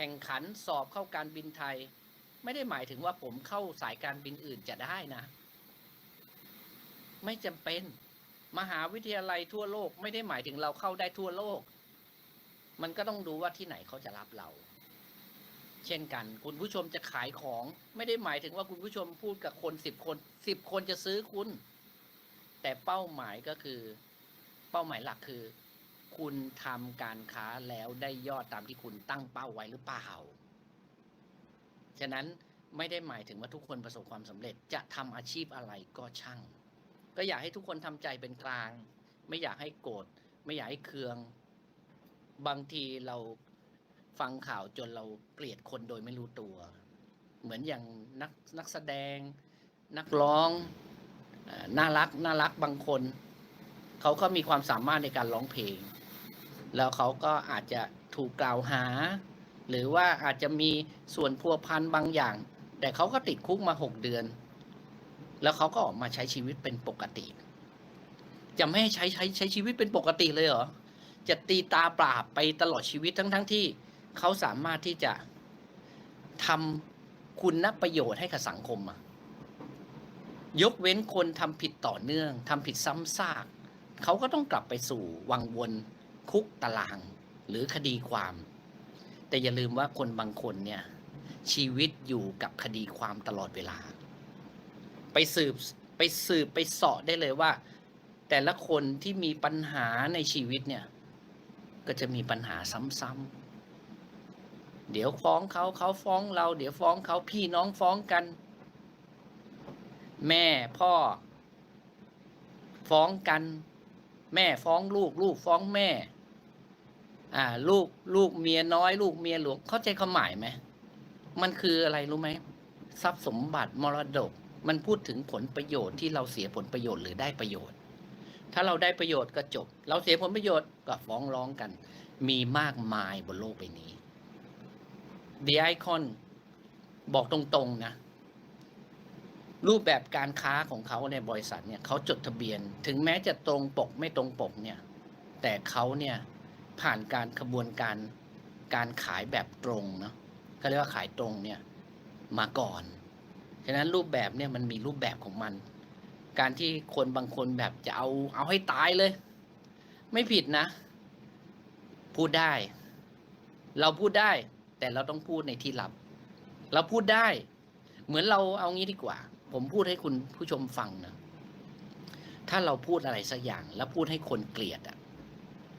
แข่งขันสอบเข้าการบินไทย ไม่ได้หมายถึงว่าผมเข้าสายการบินอื่นจะได้นะ ไม่จำเป็น มหาวิทยาลัยทั่วโลกไม่ได้หมายถึงเราเข้าได้ทั่วโลก มันก็ต้องดูว่าที่ไหนเขาจะรับเรา เช่นกัน คุณผู้ชมจะขายของ ไม่ได้หมายถึงว่าคุณผู้ชมพูดกับคนสิบคนสิบคนจะซื้อคุณ แต่เป้าหมายก็คือ เป้าหมายหลักคือ คุณทำการค้าแล้วได้ยอดตามที่คุณตั้งเป้าไว้หรือเปล่า ฉะนั้นไม่ได้หมายถึงว่าทุกคนประสบความสำเร็จจะทำอาชีพอะไรก็ช่าง ก็อยากให้ทุกคนทำใจเป็นกลาง ไม่อยากให้โกรธไม่อยากให้เคือง บางทีเราฟังข่าวจนเราเกลียดคนโดยไม่รู้ตัว เหมือนอย่างนักนักแสดง นักร้องน่ารักน่ารักบางคน เขาก็มีความสามารถในการร้องเพลง แล้วเขาก็อาจจะถูกกล่าวหา หรือว่าอาจจะมีส่วนพัวพันบางอย่าง แต่เขาก็ติดคุกมาหกเดือน แล้วเขาก็ออกมาใช้ชีวิตเป็นปกติ จะไม่ให้ใช้ใช้ใช้ชีวิตเป็นปกติเลยเหรอ จะตีตาปราบไปตลอดชีวิตทั้งทั้งที่เขาสามารถที่จะทำคุณประโยชน์ให้กับสังคมอะยกเว้นคนทำผิดต่อเนื่องทำผิดซ้ำซากเขาก็ต้องกลับไปสู่วังวน คุกตาราง หรือคดีความ แต่อย่าลืมว่าคนบางคนเนี่ย ชีวิตอยู่กับคดีความตลอดเวลา ไปสืบไปสืบไปเสาะได้เลยว่า แต่ละคนที่มีปัญหาในชีวิตเนี่ย ก็จะมีปัญหาซ้ำๆเดี๋ยวฟ้องเขาเขาฟ้องเรา เดี๋ยวฟ้องเขาพี่น้องฟ้องกัน แม่พ่อ ฟ้องกัน แม่ฟ้องลูกลูกฟ้องแม่ อ่า ลูกลูกเมียน้อย ลูกเมียหลวงเข้าใจความหมายไหมมันคืออะไรรู้ไหมทรัพย์สมบัติมรดก มันพูดถึงผลประโยชน์ที่เราเสียผลประโยชน์หรือได้ประโยชน์ ถ้าเราได้ประโยชน์ก็จบ เราเสียผลประโยชน์ก็ฟ้องร้องกัน มีมากมายบนโลกใบนี้ The Icon บอกตรงๆนะ รูปแบบการค้าของเขาในบริษัทเนี่ยเขาจดทะเบียน ถึงแม้จะตรงปกไม่ตรงปกเนี่ย แต่เขาเนี่ย ผ่านการขบวนการการขายแบบตรงเนาะก็เรียกว่าขายตรงเนี่ยมาก่อน ฉะนั้นรูปแบบเนี่ยมันมีรูปแบบของมัน การที่คนบางคนแบบจะเอาเอาให้ตายเลย ไม่ผิดนะ พูดได้ เราพูดได้ แต่เราต้องพูดในที่ลับ เราพูดได้ เหมือนเราเอางี้ดีกว่า ผมพูดให้คุณผู้ชมฟังนะถ้าเราพูดอะไรสักอย่าง แล้วพูดให้คนเกลียดอะ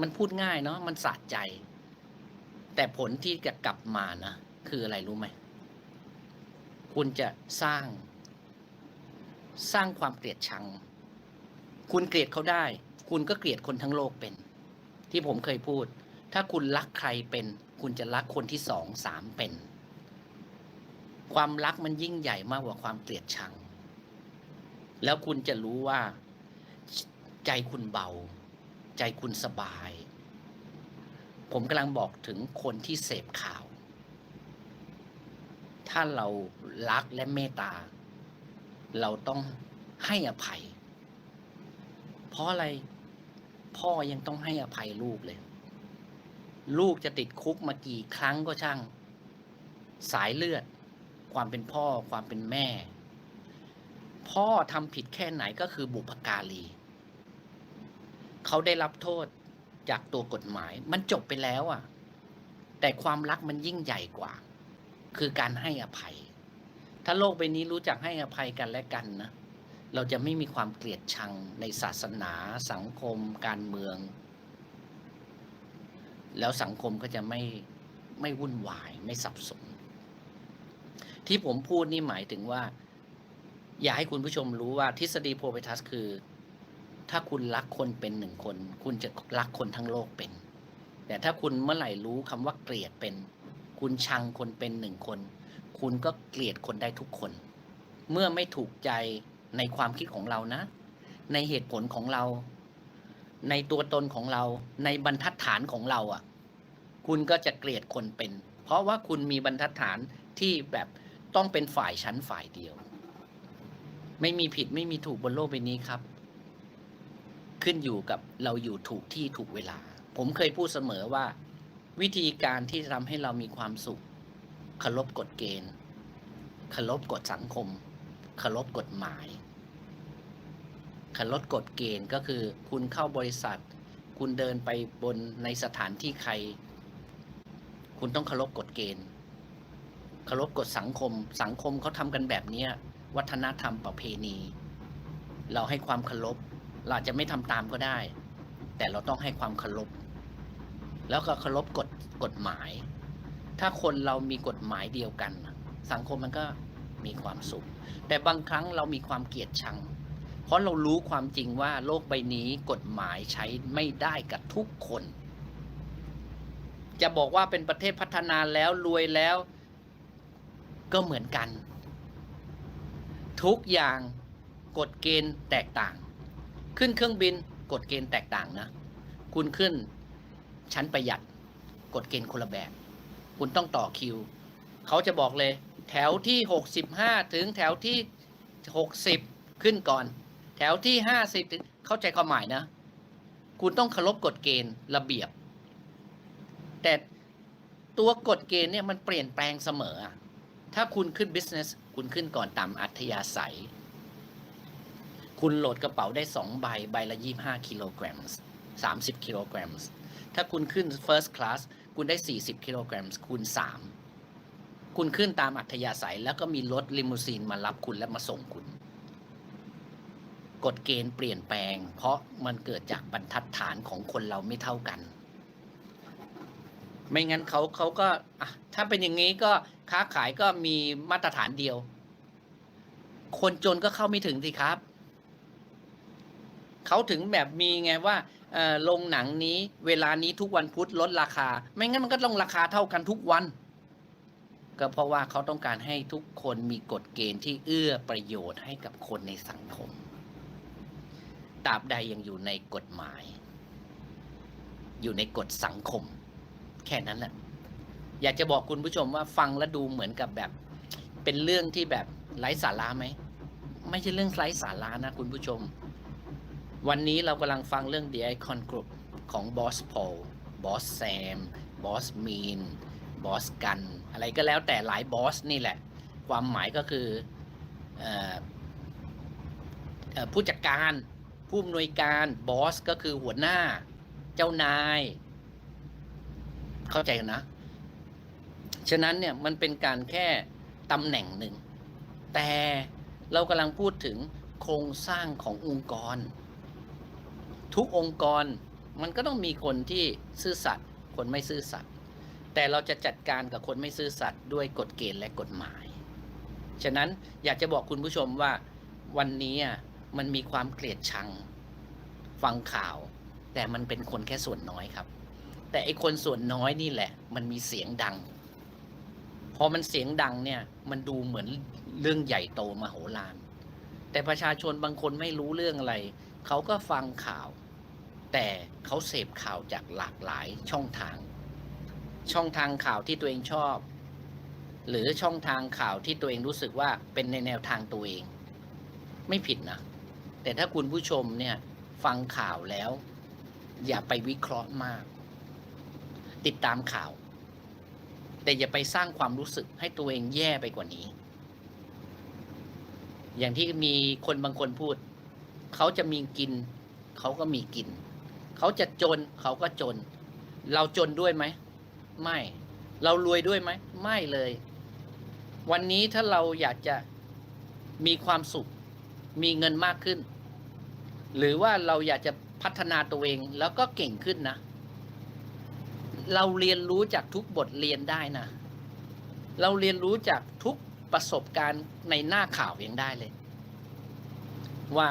มันพูดง่ายเนาะมันสะใจ แต่ผลที่จะกลับมานะ คืออะไรรู้ไหม คุณจะสร้าง สร้างความเกลียดชัง คุณเกลียดเขาได้ คุณก็เกลียดคนทั้งโลกเป็น ที่ผมเคยพูด ถ้าคุณรักใครเป็น คุณจะรักคนที่สองสามเป็น ความรักมันยิ่งใหญ่มากกว่าความเกลียดชัง แล้วคุณจะรู้ว่า ใจคุณเบา ใจคุณสบาย ผมกำลังบอกถึงคนที่เสพข่าว ถ้าเรารักและเมตตา เราต้องให้อภัย เพราะอะไรพ่อยังต้องให้อภัยลูกเลย ลูกจะติดคุกมากี่ครั้งก็ช่าง สายเลือด ความเป็นพ่อ ความเป็นแม่ พ่อทำผิดแค่ไหนก็คือบุพการี เขาได้รับโทษจากตัวกฎหมาย มันจบไปแล้วอะ แต่ความรักมันยิ่งใหญ่กว่า คือการให้อภัย ถ้าโลกใบนี้รู้จักให้อภัยกันและกันนะเราจะไม่มีความเกลียดชังในศาสนา สังคม การเมือง แล้วสังคมก็จะไม่ไม่วุ่นวายไม่สับสน ที่ผมพูดนี่หมายถึงว่า อยากให้คุณผู้ชมรู้ว่าทฤษฎีโพเปทัสคือ ถ้าคุณรักคนเป็นหนึ่งคน คุณจะรักคนทั้งโลกเป็น แต่ถ้าคุณเมื่อไหร่รู้คำว่าเกลียดเป็น คุณชังคนเป็นหนึ่งคน คุณก็เกลียดคนได้ทุกคน เมื่อไม่ถูกใจในความคิดของเรานะ ในเหตุผลของเรา ในตัวตนของเรา ในบรรทัดฐานของเราอะ คุณก็จะเกลียดคนเป็น เพราะว่าคุณมีบรรทัดฐานที่แบบต้องเป็นฝ่ายชั้นฝ่ายเดียว ไม่มีผิดไม่มีถูกบนโลกใบนี้ครับ ขึ้นอยู่กับเราอยู่ถูกที่ถูกเวลา ผมเคยพูดเสมอว่า วิธีการที่ทำให้เรามีความสุขเคารพกฎเกณฑ์เคารพกฎสังคมเคารพกฎหมายเคารพกฎเกณฑ์ก็คือ คุณเข้าบริษัท คุณเดินไปบนในสถานที่ใคร คุณต้องเคารพกฎเกณฑ์เคารพกฎสังคม สังคมเขาทำกันแบบนี้วัฒนธรรมประเพณี เราให้ความเคารพ เราจจะไม่ทำตามก็ได้ แต่เราต้องให้ความเคารพแล้วก็เคารพกฎกฎหมาย ถ้าคนเรามีกฎหมายเดียวกัน สังคมมันก็มีความสุข แต่บางครั้งเรามีความเกลียดชัง เพราะเรารู้ความจริงว่าโลกใบนี้กฎหมายใช้ไม่ได้กับทุกคน จะบอกว่าเป็นประเทศพัฒนาแล้วรวยแล้ว ก็เหมือนกัน ทุกอย่างกฎเกณฑ์แตกต่าง ขึ้นเครื่องบินกฎเกณฑ์แตกต่างนะ คุณขึ้นชั้นประหยัดกฎเกณฑ์คนละแบบ คุณต้องต่อคิว เขาจะบอกเลย แถวที่ 65 ถึงแถวที่ 60 ขึ้นก่อน แถวที่ 50 ถึงเข้าใจความหมายนะ คุณต้องเคารพกฎเกณฑ์ระเบียบ แต่ตัวกฎเกณฑ์เนี่ยมันเปลี่ยนแปลงเสมอ ถ้าคุณขึ้น business คุณขึ้นก่อนตามอัธยาศัย คุณโหลดกระเป๋าได้ 2 ใบ ใบละ 25กิโลกรัม30กิโลกรัมถ้าคุณขึ้น first class คุณได้ 40กิโลกรัมคูณ 3 คุณขึ้นตามอัธยาศัย แล้วก็มีรถลิมูซีนมารับคุณและมาส่งคุณกฎเกณฑ์เปลี่ยนแปลง เพราะมันเกิดจากบรรทัดฐานของคนเราไม่เท่ากัน ไม่งั้นเขาเขาก็อะถ้าเป็นอย่างนี้ก็ค้าขายก็มีมาตรฐานเดียว คนจนก็เข้าไม่ถึงสิครับ เขาถึงแบบมีไงว่าลงหนังนี้เวลานี้ทุกวันพุธลดราคา ไม่งั้นมันก็ต้องราคาเท่ากันทุกวัน ก็เพราะว่าเขาต้องการให้ทุกคนมีกฎเกณฑ์ที่เอื้อประโยชน์ให้กับคนในสังคมตราบใดยังอยู่ในกฎหมาย อยู่ในกฎสังคม แค่นั้นแหละ อยากจะบอกคุณผู้ชมว่าฟังแล้วดูเหมือนกับแบบ เป็นเรื่องที่แบบไร้สาระไหมไม่ใช่เรื่องไร้สาระนะคุณผู้ชม วันนี้เรากำลังฟังเรื่อง The Icon Group ของ Boss Paul Boss Sam Boss Mean Boss กัน อะไรก็แล้วแต่หลายบอสนี่แหละ ความหมายก็คืออผู้จัดการผู้อำนวยการบอสก็คือหัวหน้าเจ้านาย เข้าใจกันนะ ฉะนั้นเนี่ยมันเป็นการแค่ตำแหน่งหนึ่ง แต่เรากำลังพูดถึงโครงสร้างขององค์กร ทุกองค์กรมันก็ต้องมีคนที่ซื่อสัตย์คนไม่ซื่อสัตย์แต่เราจะจัดการกับคนไม่ซื่อสัตย์ด้วยกฎเกณฑ์และกฎหมาย ฉะนั้นอยากจะบอกคุณผู้ชมว่าวันนี้อะมันมีความเกลียดชัง ฟังข่าว แต่มันเป็นคนแค่ส่วนน้อยครับ แต่ไอคนส่วนน้อยนี่แหละ มันมีเสียงดัง พอมันเสียงดังเนี่ย มันดูเหมือนเรื่องใหญ่โตมโหฬารแต่ประชาชนบางคนไม่รู้เรื่องอะไร เขาก็ฟังข่าว แต่เขาเสพข่าวจากหลากหลายช่องทาง ช่องทางข่าวที่ตัวเองชอบ หรือช่องทางข่าวที่ตัวเองรู้สึกว่าเป็นในแนวทางตัวเอง ไม่ผิดนะ แต่ถ้าคุณผู้ชมเนี่ยฟังข่าวแล้ว อย่าไปวิเคราะห์มาก ติดตามข่าว แต่อย่าไปสร้างความรู้สึกให้ตัวเองแย่ไปกว่านี้ อย่างที่มีคนบางคนพูด เขาจะมีกิน เขาก็มีกิน เขาจะจนเขาก็จน เราจนด้วยไหม ไม่ เรารวยด้วยไหม ไม่เลย วันนี้ถ้าเราอยากจะมีความสุข มีเงินมากขึ้น หรือว่าเราอยากจะพัฒนาตัวเองแล้วก็เก่งขึ้นนะ เราเรียนรู้จากทุกบทเรียนได้นะ เราเรียนรู้จากทุกประสบการณ์ในหน้าข่าวยังได้เลย ว่า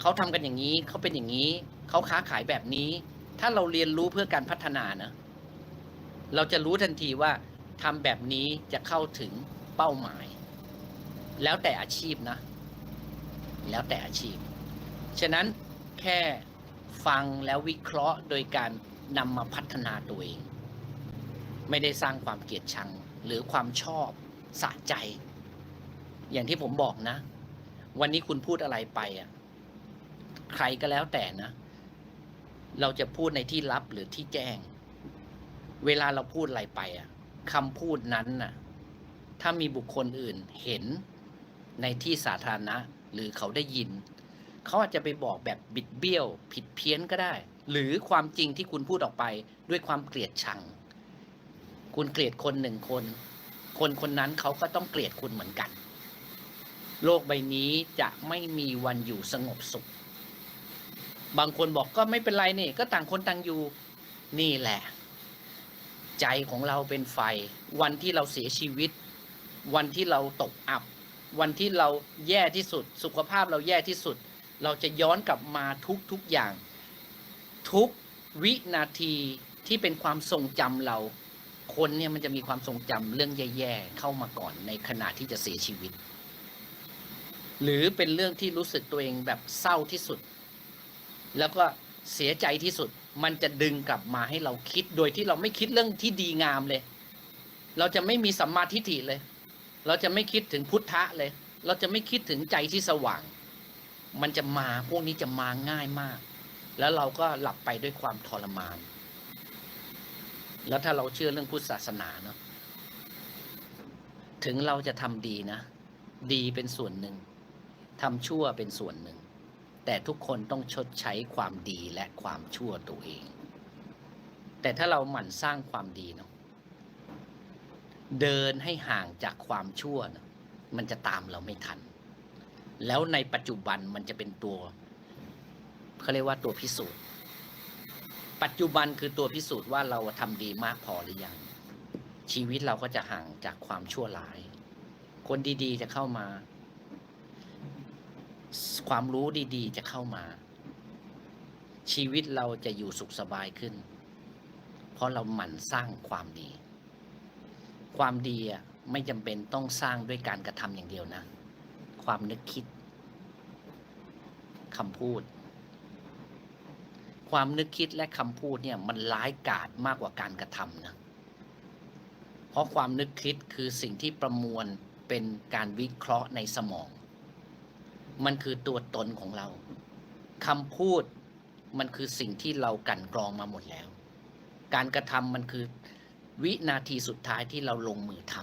เขาทำกันอย่างนี้เขาเป็นอย่างนี้ เขาค้าขายแบบนี้ ถ้าเราเรียนรู้เพื่อการพัฒนานะเราจะรู้ทันทีว่าทำแบบนี้จะเข้าถึงเป้าหมาย แล้วแต่อาชีพนะ แล้วแต่อาชีพ ฉะนั้นแค่ฟังแล้ววิเคราะห์โดยการนำมาพัฒนาตัวเอง ไม่ได้สร้างความเกลียดชังหรือความชอบสะใจ อย่างที่ผมบอกนะ วันนี้คุณพูดอะไรไปอะ ใครก็แล้วแต่นะ เราจะพูดในที่ลับหรือที่แจ้ง เวลาเราพูดอะไรไปอะคำพูดนั้นน่ะ ถ้ามีบุคคลอื่นเห็นในที่สาธารณะ หรือเขาได้ยิน เขาอาจจะไปบอกแบบบิดเบี้ยว ผิดเพี้ยนก็ได้ หรือความจริงที่คุณพูดออกไปด้วยความเกลียดชัง คุณเกลียดคนหนึ่งคน คนคนนั้นเขาก็ต้องเกลียดคุณเหมือนกัน โลกใบนี้จะไม่มีวันอยู่สงบสุข บางคนบอกก็ไม่เป็นไรนี่ก็ต่างคนต่างอยู่นี่แหละ ใจของเราเป็นไฟ วันที่เราเสียชีวิต วันที่เราตกอับ วันที่เราแย่ที่สุด สุขภาพเราแย่ที่สุด เราจะย้อนกลับมาทุกทุกอย่าง ทุกวินาทีที่เป็นความทรงจำเรา คนเนี่ยมันจะมีความทรงจำเรื่องแย่ๆเข้ามาก่อนในขณะที่จะเสียชีวิต หรือเป็นเรื่องที่รู้สึกตัวเองแบบเศร้าที่สุด แล้วก็เสียใจที่สุด มันจะดึงกลับมาให้เราคิดโดยที่เราไม่คิดเรื่องที่ดีงามเลย เราจะไม่มีสัมมาทิฏฐิเลย เราจะไม่คิดถึงพุทธะเลย เราจะไม่คิดถึงใจที่สว่าง มันจะมาพวกนี้จะมาง่ายมาก แล้วเราก็หลับไปด้วยความทรมาน แล้วถ้าเราเชื่อเรื่องพุทธศาสนาเนาะถึงเราจะทำดีนะ ดีเป็นส่วนหนึ่งทำชั่วเป็นส่วนหนึ่ง แต่ทุกคนต้องชดใช้ความดีและความชั่วตัวเอง แต่ถ้าเราหมั่นสร้างความดีเนาะเดินให้ห่างจากความชั่วนะมันจะตามเราไม่ทัน แล้วในปัจจุบันมันจะเป็นตัวเขาเรียกว่าตัวพิสูจน์ ปัจจุบันคือตัวพิสูจน์ว่าเราทำดีมากพอหรือยัง ชีวิตเราก็จะห่างจากความชั่วร้าย คนดีๆจะเข้ามา ความรู้ดีๆ จะเข้ามา ชีวิตเราจะอยู่สุขสบายขึ้น เพราะเราหมั่นสร้างความดี ความดีไม่จำเป็นต้องสร้างด้วยการกระทำอย่างเดียวนะ ความนึกคิดคำพูด ความนึกคิดและคำพูดเนี่ยมันร้ายกาจมากกว่าการกระทำนะ เพราะความนึกคิดคือสิ่งที่ประมวลเป็นการวิเคราะห์ในสมอง มันคือตัวตนของเราคำพูดมันคือสิ่งที่เรากลันกรองมาหมดแล้ว การกระทำมันคือวินาทีสุดท้ายที่เราลงมือท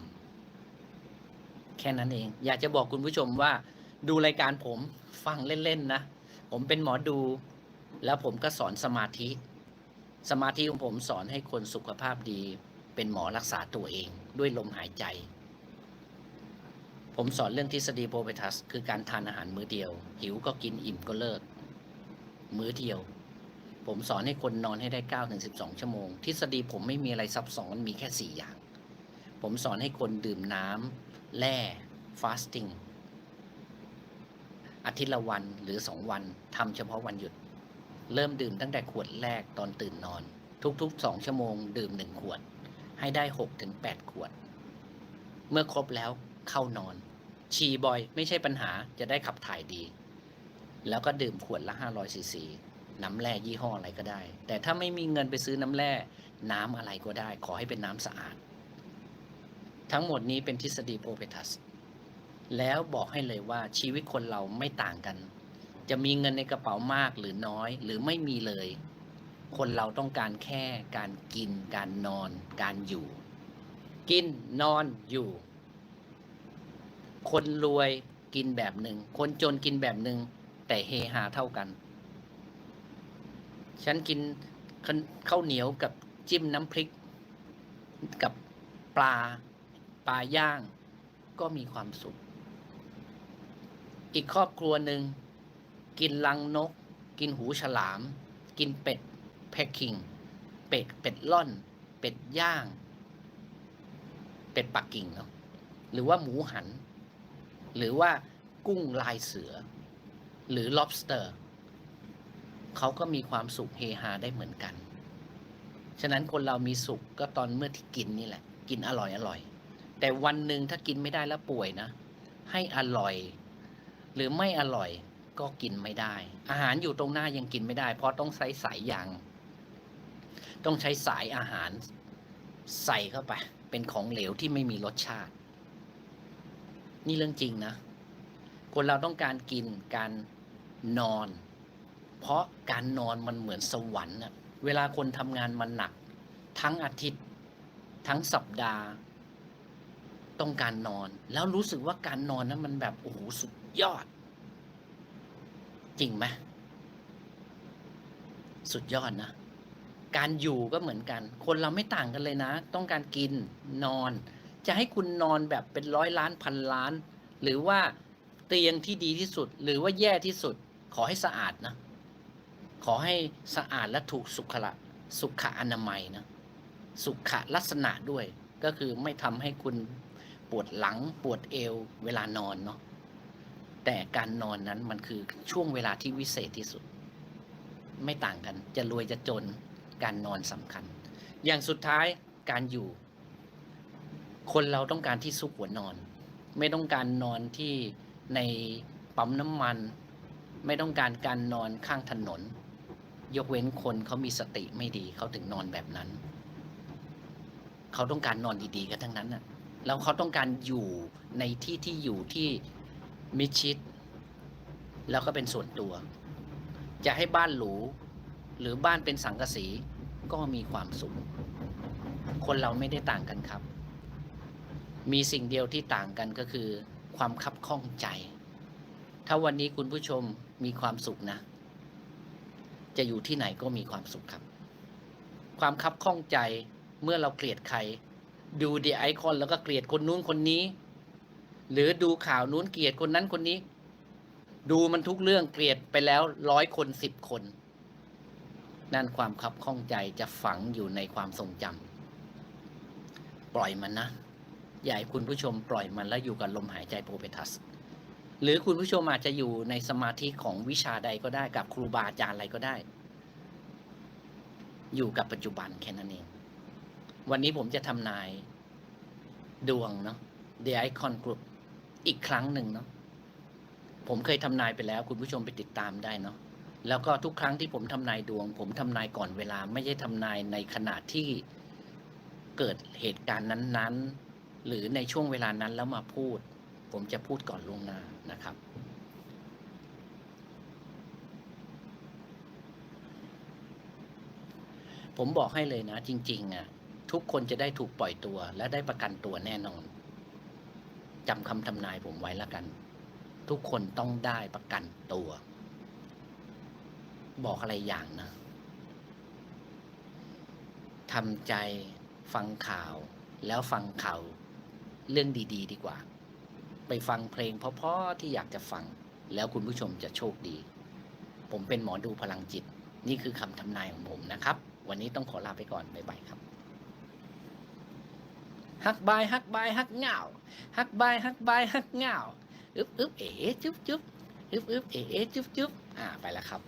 ำแค่นั้นเอง อยากจะบอกคุณผู้ชมว่า ดูรายการผมฟังเล่นๆนะ ผมเป็นหมอดู แล้วผมก็สอนสมาธิ สมาธิของผมสอนให้คนสุขภาพดี เป็นหมอรักษาตัวเองด้วยลมหายใจ ผมสอนเรื่องทฤษฎีโปรเปทัส คือการทานอาหารมื้อเดียว หิวก็กินอิ่มก็เลิก มื้อเดียว ผมสอนให้คนนอนให้ได้9ถึง12ชั่วโมง ทฤษฎีผมไม่มีอะไรซับซ้อนมีแค่ 4 อย่าง ผมสอนให้คนดื่มน้ำแร่ฟาสติ้งอาทิตย์ละวันหรือ 2 วันทำเฉพาะวันหยุด เริ่มดื่มตั้งแต่ขวดแรกตอนตื่นนอน ทุกๆ 2 ชั่วโมง ดื่ม 1 ขวด ให้ได้6ถึง8ขวด เมื่อครบแล้ว เข้านอน ฉี่บ่อยไม่ใช่ปัญหาจะได้ขับถ่ายดี แล้วก็ดื่มขวดละ500ซีซีน้ำแร่ยี่ห้ออะไรก็ได้ แต่ถ้าไม่มีเงินไปซื้อน้ำแร่น้ำอะไรก็ได้ ขอให้เป็นน้ำสะอาด ทั้งหมดนี้เป็นทฤษฎีโปรเปทัส แล้วบอกให้เลยว่าชีวิตคนเราไม่ต่างกัน จะมีเงินในกระเป๋ามากหรือน้อยหรือไม่มีเลย คนเราต้องการแค่การกิน การนอน การอยู่ กินนอนอยู่ คนรวยกินแบบหนึ่ง คนจนกินแบบหนึ่ง แต่เฮฮาเท่ากัน ฉันกินข้าวเหนียวกับจิ้มน้ำพริก กับปลาปลาย่าง ก็มีความสุข อีกครอบครัวหนึ่ง กินลังนก กินหูฉลาม กินเป็ดแพคคิง เป็ดเป็ดล่อน เป็ดย่าง เป็ดปักกิ่งเนาะหรือว่าหมูหัน หรือว่ากุ้งลายเสือ หรือ lobster เขาก็มีความสุขเฮฮาได้เหมือนกัน ฉะนั้นคนเรามีสุขก็ตอนเมื่อที่กินนี่แหละ กินอร่อยอร่อย แต่วันหนึ่งถ้ากินไม่ได้แล้วป่วยนะ ให้อร่อย หรือไม่อร่อยก็กินไม่ได้ อาหารอยู่ตรงหน้ายังกินไม่ได้ เพราะต้องใช้สายยาง ต้องใช้สายอาหารใส่เข้าไป เป็นของเหลวที่ไม่มีรสชาติ นี่เรื่องจริงนะ คนเราต้องการกินการนอน เพราะการนอนมันเหมือนสวรรค์อะเวลาคนทำงานมันหนัก ทั้งอาทิตย์ ทั้งสัปดาห์ ต้องการนอน แล้วรู้สึกว่าการนอนนั้นมันแบบโอ้โหสุดยอด จริงไหมสุดยอดนะ การอยู่ก็เหมือนกัน คนเราไม่ต่างกันเลยนะ ต้องการกินนอน จะให้คุณนอนแบบเป็นร้อยล้านพันล้าน หรือว่าเตียงที่ดีที่สุด หรือว่าแย่ที่สุด ขอให้สะอาดนะ ขอให้สะอาดและถูกสุขละสุขอนามัยนะ สุขลักษณะด้วย ก็คือไม่ทำให้คุณปวดหลังปวดเอวเวลานอนเนาะแต่การนอนนั้นมันคือช่วงเวลาที่วิเศษที่สุด ไม่ต่างกัน จะรวยจะจนการนอนสำคัญ อย่างสุดท้ายการอยู่ คนเราต้องการที่ซุกหัวนอน ไม่ต้องการนอนที่ในปั๊มน้ำมัน ไม่ต้องการการนอนข้างถนน ยกเว้นคนเขามีสติไม่ดีเขาถึงนอนแบบนั้น เขาต้องการนอนดีๆกันทั้งนั้นน่ะแล้วเขาต้องการอยู่ในที่ที่อยู่ที่มิชิด แล้วก็เป็นส่วนตัว จะให้บ้านหรูหรือบ้านเป็นสังกะสีก็มีความสุข คนเราไม่ได้ต่างกันครับ มีสิ่งเดียวที่ต่างกันก็คือความคับข้องใจ ถ้าวันนี้คุณผู้ชมมีความสุขนะ จะอยู่ที่ไหนก็มีความสุขครับ ความคับข้องใจเมื่อเราเกลียดใคร ดูดีไอคอนแล้วก็เกลียดคนนู้นคนนี้ หรือดูข่าวนู้นเกลียดคนนั้นคนนี้ ดูมันทุกเรื่องเกลียดไปแล้วร้อยคนสิบคน นั่นความคับข้องใจจะฝังอยู่ในความทรงจำปล่อยมันนะ อย่าให้คุณผู้ชมปล่อยมันแล้วอยู่กับลมหายใจโพเปทัส หรือคุณผู้ชมอาจจะอยู่ในสมาธิของวิชาใดก็ได้กับครูบาอาจารย์อะไรก็ได้ อยู่กับปัจจุบันแค่นั้นเอง วันนี้ผมจะทำนายดวงเนาะ The Icon Group อีกครั้งหนึ่งเนาะผมเคยทำนายไปแล้ว คุณผู้ชมไปติดตามได้เนาะแล้วก็ทุกครั้งที่ผมทำนายดวง ผมทำนายก่อนเวลา ไม่ใช่ทำนายในขณะที่เกิดเหตุการณ์นั้น ๆ หรือในช่วงเวลานั้นแล้วมาพูด ผมจะพูดก่อนล่วงหน้านะครับ ผมบอกให้เลยนะจริงๆอะทุกคนจะได้ถูกปล่อยตัว และได้ประกันตัวแน่นอนจำคำทำนายผมไว้แล้วกัน ทุกคนต้องได้ประกันตัว บอกอะไรอย่างนะทำใจฟังข่าวแล้วฟังข่าว เรื่องดี ๆ ดีกว่า ไปฟังเพลงเพราะๆที่อยากจะฟัง แล้วคุณผู้ชมจะโชคดี ผมเป็นหมอดูพลังจิต นี่คือคำทำนายของผมนะครับ วันนี้ต้องขอลาไปก่อน บ๊ายบายครับฮักบายฮักบายฮักเหงาฮักบายฮักบายฮักเหงาอึ๊บอึ๊บเอ๋จุ๊บจุ๊บอึ๊บอึ๊บเอ๋จุ๊บจุ๊บอ่าไปแล้วครับ